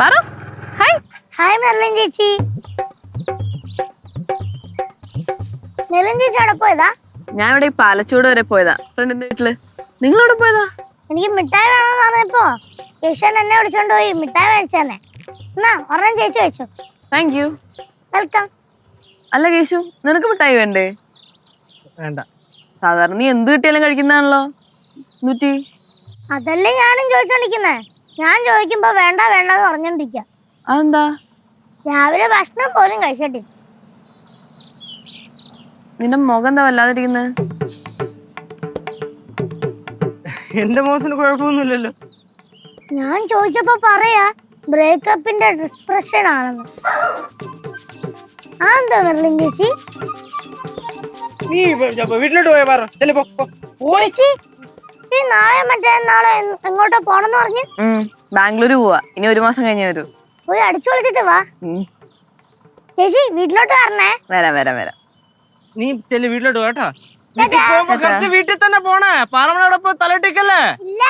പറ. Hi. Hi Merlin ചേച്ചി. Merlin ചേച്ചി അവിടെ പോയതാ? ഞാൻ ഇവിടെ ഈ പാലച്ചൂട് വരെ പോയതാ. ഫ്രണ്ടിന്റെ വീട്ടിൽ? നിങ്ങൾ അവിടെ പോയതാ? എനിക്ക് മിഠായി വേണമെന്ന് പറഞ്ഞപ്പോ എന്നെ വിളിച്ചോണ്ട് പോയി മിഠായി മേടിച്ചെന്നെ എന്നാ ഒരെണ്ണം ചേച്ചി വെച്ചു താങ്ക് യു വെൽക്കം അല്ല കേശു നിനക്ക് മിഠായി വേണ്ടേ? വേണ്ട. സാധാരണ നീ എന്ത് കിട്ടിയാലും കഴിക്കുന്നതാണല്ലോ. നൂറ്റി അതല്ലേ ഞാനും ചോദിച്ചോണ്ടിരിക്കുന്നേ. ഞാൻ ചോദിക്കുമ്പോ വേണ്ട വേണ്ട എന്ന് പറഞ്ഞോണ്ടിരിക്ക അതെന്താ? രാവിലെ ഭക്ഷണം പോലും കഴിച്ചിട്ടില്ല. നിന്റെ മുഖം എന്താ വല്ലാതിരിക്കുന്നത് എന്റെ മുഖത്തിന് കുഴപ്പമൊന്നുമില്ലല്ലോ. ഞാൻ ചോദിച്ചപ്പോ പറയാ ബ്രേക്കപ്പിന്റെ ഡിസ്പ്രഷൻ ആണെന്ന്. ആ മെർലിൻ ചേച്ചി? നീ വീട്ടിലോട്ട് പോയ പറ. ചെല്ലു പോ പോ. ഓടി ചേച്ചി നാളെ മറ്റേ നാളെ എങ്ങോട്ട് പോണെന്ന് പറഞ്ഞു? ബാംഗ്ലൂർ പോവാ. ഇനി ഒരു മാസം കഴിഞ്ഞേ വരൂ. പോയി അടിച്ചു വിളിച്ചിട്ട് വാ. ചേച്ചി വീട്ടിലോട്ട് വരണേ. വരാം വരാം വരാം. നീ ചെല്ലു വീട്ടിലോട്ട് പോ കേട്ടാ. വീട്ടിൽ തന്നെ പോണേ. പാറമണയോടൊപ്പം തലയിട്ടിക്കല്ലേ ഇല്ല.